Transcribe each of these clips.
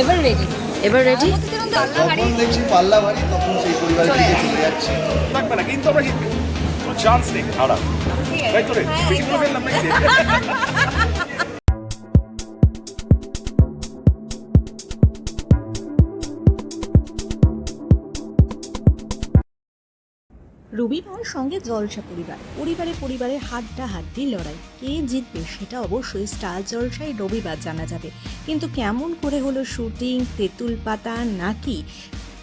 এবার রেডি এবার রেডি যখন দেখছি পাল্লা ভারী তখন সেই পরিবার দিকে চলে যাচ্ছে। না কিন্তু আমরা চান্স নেই খারাপ তাই তো রে বেশি করে ফেললাম নাকি? রবিবার সঙ্গে জলসা পরিবার পরিবারে পরিবারে হাড্ডাহাড্ডি লড়াই কে জিতবে সেটা অবশ্যই স্টার জলসায় রবিবার জানা যাবে কিন্তু কেমন করে হলো শুটিং তেঁতুল পাতা নাকি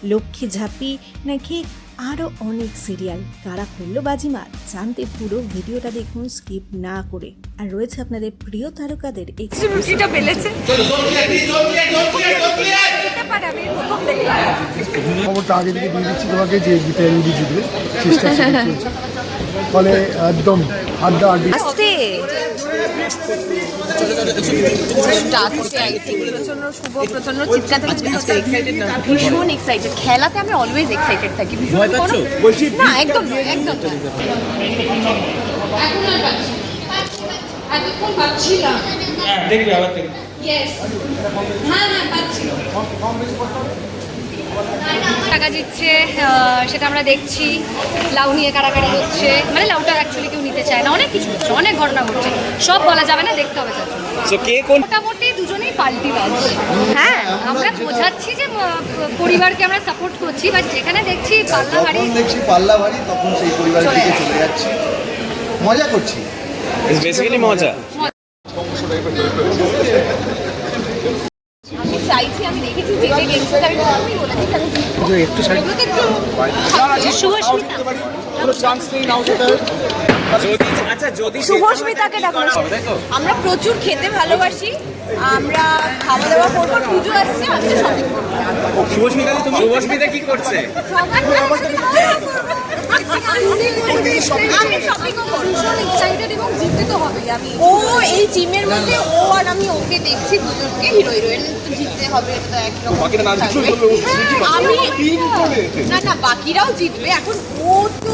লক্ষ্মী ঝাঁপি নাকি আরও অনেক সিরিয়াল কারা করল বাজিমাত জানতে পুরো ভিডিওটা দেখুন স্কিপ না করে আর রয়েছে আপনাদের প্রিয় তারকাদের exclusive খবরটা আগে থেকে দিয়ে দিচ্ছি তোমাকে যে গীতা এমডি জিতবে চেষ্টা ফলে একদম আড্ডা আড্ডি আস্তে। ভীষণ এক্সাইটেড খেলাতে আমি অলওয়েজ এক্সাইটেড থাকি। ভীষণ না একদম একদম নয়। টাকা দিচ্ছে সেটা আমরা দেখছি। লাউ নিয়ে কারাকারি হচ্ছে। মানে লাউটা অ্যাকচুয়ালি কেউ নিতে চায় না। অনেক কিছু হচ্ছে অনেক ঘটনা ঘটছে। সব বলা যাবে না দেখতে হবে মোটামুটি দুজনেই পাল্টি বাজ। হ্যাঁ। আমরা বোঝাচ্ছি যে পরিবারকে আমরা সাপোর্ট করছি বাট যেখানে দেখছি পাল্লা বাড়ি যখন দেখছি পাল্লা ভারী তখন সেই পরিবারের দিকে চলে যাচ্ছি। মজা করছি। বেসিক্যালি মজা। চাইছি আমি দেখেছি যে আমি একটু শুভস্মিতা আচ্ছা শুভস্মিতাকে আমরা প্রচুর খেতে ভালোবাসি। আমরা খাওয়া দাওয়া করব পুজো আসছে আমি শপিং করব। শুভস্মিতা কি করছে? আমি শপিং করব। ভীষণ এক্সাইটেড এবং জিততে তো হবেই। আমি ও এই টিমের মধ্যে ও আর আমি ওকে দেখছি দুজনকে। হিরো হিরোইন জিততে হবে এটা তো একরকম না জিতলেও থাকবে। চলবে, ও হ্যাঁ। আমি না না বাকিরাও জিতবে। এখন ও তো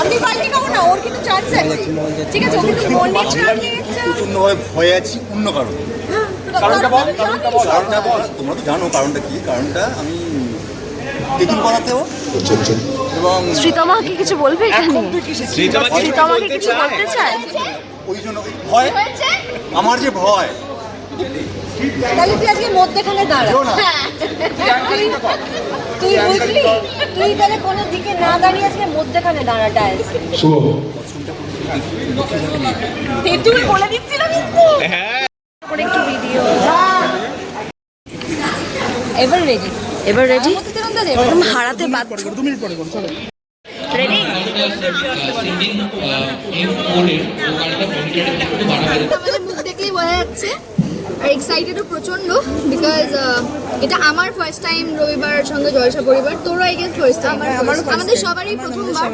আমি পাল্টি খাব না ওর কিন্তু চান্স আছে। ঠিক আছে ও কিন্তু মনির প্রচন্ডভাবে ভয়ে আছি। অন্য কারণ। কারণটা বল কারণটা বল। কারণটা বল তোমরা তো জানো কারণটা কি। কারণটা আমি তেঁতুল এবং শ্রীতমা কি কিছু বলবে এটা নিয়ে শ্রীতমাকে কিছু বলতে চায়? ওই জন্য ভয় আমার যে ভয়। তাহলে তুই আজকে মধ্যেখানে দাঁড়া। হ্যাঁ। তুই বুঝলি? তুই তাহলে কোনো দিকে না দাঁড়িয়ে আজকে মধ্যেখানে দাঁড়া ডায়াল তেঁতুল বলে দিচ্ছিল কিন্তু। একটু ভিডিও এবার রেডি এবার। রেডি একদম হারাতে বাধ্য। রেডি আমাদের মুখ দেখলেই বোঝা যাচ্ছে আর এক্সাইটেডও প্রচণ্ড বিকজ এটা আমার ফার্স্ট টাইম রবিবার সঙ্গে জলসা পরিবার তোরও আই গেস ফার্স্ট টাইম আমাদের সবারই প্রথমবার।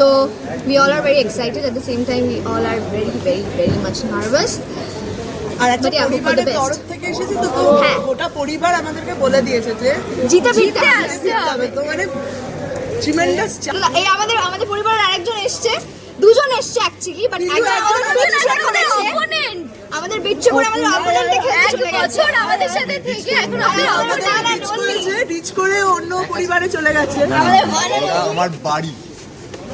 তো we all are very excited the same time we all are very very very much nervous আর একটা the পরিবারের তরফ থেকে এসেছি তো তো হ্যাঁ। গোটা পরিবার আমাদেরকে বলে দিয়েছে যে জিতে ফিরতে জিতে আসতে হবে। তো মানে ট্রিমেন্ডাস এই আমাদের আমাদের পরিবারের আরেকজন এসছে। দুজন এসছে অ্যাকচুয়ালি বাট আমাদের বিচ্ছু করে আমাদের অপোনেন্ট দেখে এক বছর আমাদের সাথে থেকে এখন আমাদের রিচ রিচ করে অন্য পরিবারে চলে গেছে। আমাদের আমার বাড়ি।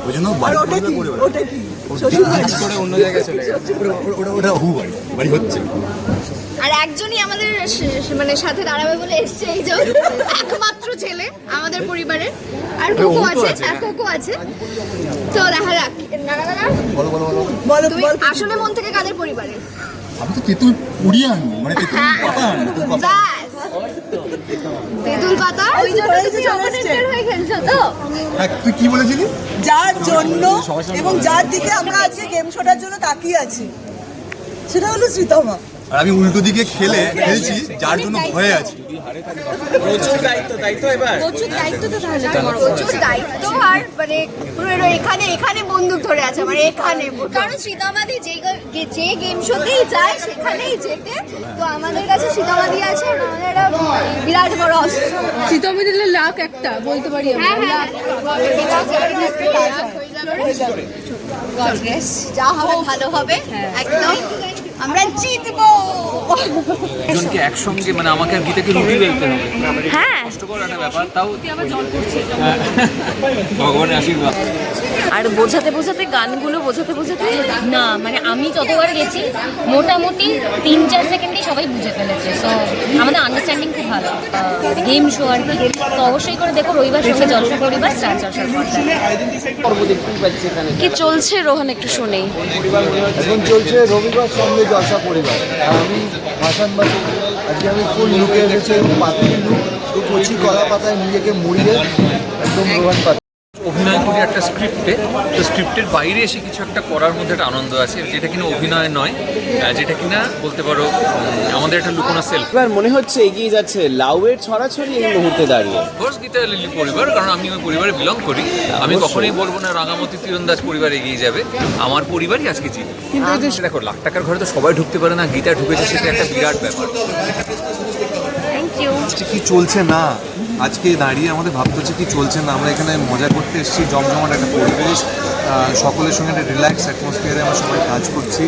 ওই জন্য আর বাড়ি ওটা কি? ওটা কি? শ্বশুর বাড়ি? ওটা- ওটা ওটা হু বাড়ি বাড়ি হচ্ছে। আর একজনই আমাদের মানে সাথে দাঁড়াবে বলে এসছে এই যে একমাত্র ছেলে আমাদের পরিবারের। আর কোকো আছে আর কোকো আছে। তো দেখা যাক। না না না বলো বলো বলো। বলো তুমি আসলে মন থেকে কাদের পরিবারে আমি তো তেঁতুল উড়িয়ে আনব মানে তেঁতুল পাতা আনব তেঁতুল পাতা? ব্যাস তেঁতুল পাতা ওই জন্য তুমি opponent-এর হয়ে খেলছো তো? হ্যাঁ তুই কি বলেছিলি? যার জন্য এবং যার দিকে আমরা আজকে গেম শোটার জন্য তাকিয়ে আছি সেটা হলো শ্রীতমা। আর আমি উল্টো দিকে খেলে খেলছি যার জন্য ভয়ে আছি। প্রচুর দায়িত্ব দায়িত্ব এবার? প্রচুর দায়িত্ব তো তাহলে প্রচুর দায়িত্ব আর মানে পুরো এখানে এখানে বন্দুক ধরে আছে মানে এখানে কারণ সীতামাদি যে যে গেম শোতেই যায় সেখানেই যেতে তো আমাদের কাছে সীতামাদি আছে আমাদের বিরাট বড় অস্ত্র। লাখ একটা বলতে পারি হ্যাঁ হ্যাঁ. যা হবে ভালো হবে একদম। আমরা জিতবো। দুজনকে একসঙ্গে মানে আমাকে আর গীতাকে রুটি বেলতে হবে। হ্যাঁ। কষ্টকর একটা ব্যাপার তাও। ভগবানের আশীর্বাদ। আর বোঝাতে বোঝাতে গানগুলো বোঝাতে বোঝাতে না মানে আমি যতবার গেছি মোটামুটি তিন চার সেকেন্ডেই সবাই বুঝে ফেলেছে। সো আমাদের আন্ডারস্ট্যান্ডিং খুব ভালো। গেম শো আর কি। তো অবশ্যই করে দেখো রবিবার সঙ্গে জলসা পরিবার জলসার পর্দায় কি চলছে রোহন একটু শুনি। এখন চলছে রবিবার সঙ্গে জলসা পরিবার। আর আমি হাসান বাসু। আজকে আমি ফুল লুকে এসেছি পাতি লুক। কচি কলা পাতায় নিজেকে মুড়িয়ে একদম রোহান পাতি অভিনয় করি একটা স্ক্রিপ্টে তো স্ক্রিপ্টের বাইরে এসে কিছু একটা করার মধ্যে একটা আনন্দ আছে যেটা কিনা অভিনয় নয় যেটা কিনা বলতে পারো আমাদের একটা লুকোনো সেলফ এবার মনে হচ্ছে এগিয়ে যাচ্ছে লাউয়ের ছড়াছড়ি এই মুহূর্তে দাঁড়িয়ে। কোর্স গীতা লিলি পরিবার কারণ আমি ওই পরিবারে বিলং করি। আমি কখনোই বলব না রাঙামতি তীরন্দাজ পরিবার এগিয়ে যাবে। আমার পরিবারই আজকে জিত। কিন্তু এই যে দেখো লাখ টাকার ঘরে তো সবাই ঢুকতে পারে না গীতা ঢুকেছে সেটা একটা বিরাট ব্যাপার। থ্যাংক ইউ কি চলছে না? আজকে দাঁড়িয়ে আমাদের ভাবতে হচ্ছে কি চলছে না। আমরা এখানে মজা করতে এসেছি জমজমাট একটা পরিবেশ। সকলের সঙ্গে একটা রিল্যাক্স অ্যাটমসফিয়ারে আমরা সবাই কাজ করছি।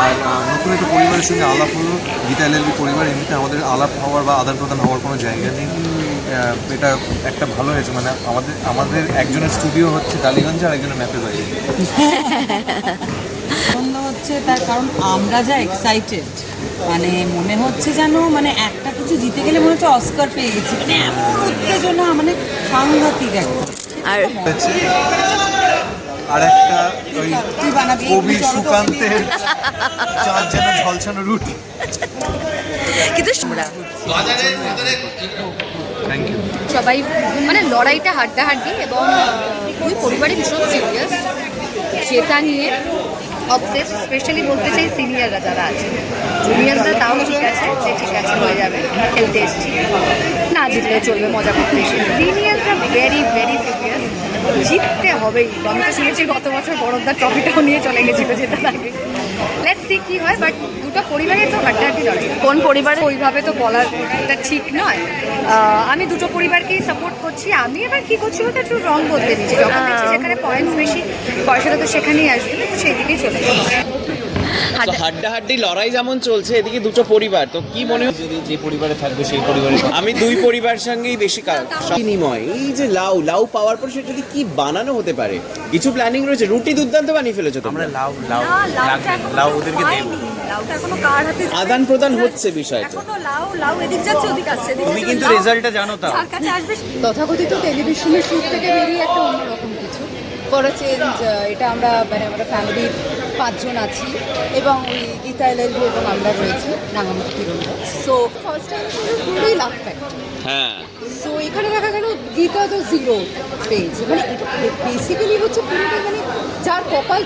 আর নতুন একটা পরিবারের সঙ্গে আলাপ হলো। গীতা এলএলবি পরিবার এমনিতে আমাদের আলাপ হওয়ার বা আদান প্রদান হওয়ার কোনো জায়গা নেই। এটা একটা ভালো হয়েছে। মানে আমাদের আমাদের একজনের স্টুডিও হচ্ছে টালিগঞ্জে আর একজনের ম্যাপের বাইরে আনন্দ হচ্ছে তার কারণ আমরা যা এক্সাইটেড মানে মনে হচ্ছে যেন মানে একটা কিছু জিতে গেলে মনে হচ্ছে অস্কার পেয়ে গেছি। মানে এমন উত্তেজনা মানে সাংঘাতিক একটা। আর আর একটা ওই কবি সুকান্তের চাঁদ যেন ঝলসানো রুটি। কিন্তু আমরা থ্যাংক ইউ সবাই মানে লড়াইটা হাড্ডাহাড্ডি এবং দুই পরিবারে ভীষণ সিরিয়াস সেটা নিয়ে অবসেস স্পেশালি বলতে চাই সিনিয়ররা যারা আছে। জুনিয়ররা তাও ঠিক আছে, যে ঠিক আছে হয়ে যাবে, খেলতে এসেছি। না জিতলে চলবে, মজা করতে এসে সিনিয়ররা ভেরি ভেরি সিরিয়াস জিততে হবেই। আমি তো শুনেছি গত বছর বড়দার ট্রফিটাও নিয়ে চলে গেছিল জেতার আগে। লেটস সি কি হয় বাট দুটো পরিবারে তো হাড্ডাহাড্ডি লড়াই। কোন পরিবারে? ওইভাবে তো বলাটা ঠিক নয়। আমি দুটো পরিবারকেই সাপোর্ট করছি। আমি এবার কি করছি বলতে একটু রং বলতে দিচ্ছি। যখন দেখছি সেখানে পয়েন্টস বেশি পয়সাটা তো সেখানেই আসবে তো সেই দিকেই চলে তো হাড্ডাহাড্ডি লড়াই যেমন চলছে এদিকে দুটো পরিবার। তো কি মনে হচ্ছে যদি যে পরিবারে থাকবে সেই পরিবারে আমি দুই পরিবার সঙ্গেই বেশি কা- বিনিময় এই যে লাউ লাউ পাওয়ার পর সেটা কি বানানো হতে পারে? কিছু প্ল্যানিং রয়েছে রুটি দুর্দান্ত বানিয়ে ফেলেছো তোমরা। লাউ লাউ লাউ ওদেরকে দেব। লাউটা এখনও কার হাতে আদান প্রদান হচ্ছে বিষয়টা। এখনও লাউ লাউ এদিক যাচ্ছে ওদিক আসছে। এদিক তুমি কিন্তু রেজাল্টটা জানো তাও। যার কাছে আসবে তথাকথিত টেলিভিশনের শুট থেকে বেরিয়ে একটা অন্যরকম কিছু। ফর এটা আমরা মানে আমরা ফ্যামিলির পাঁচজন আছি এবং ওই গীতা এলএলবি এবং আমরা রয়েছি রাঙামাটি সো ফার্স্ট টাইম পুরোই লাভ ফ্যাক্টর হ্যাঁ। সো এখানে দেখা গেল গীতা তো জিরো পেয়েছে মানে বেসিক্যালি হচ্ছে পুরোটাই মানে যার কপাল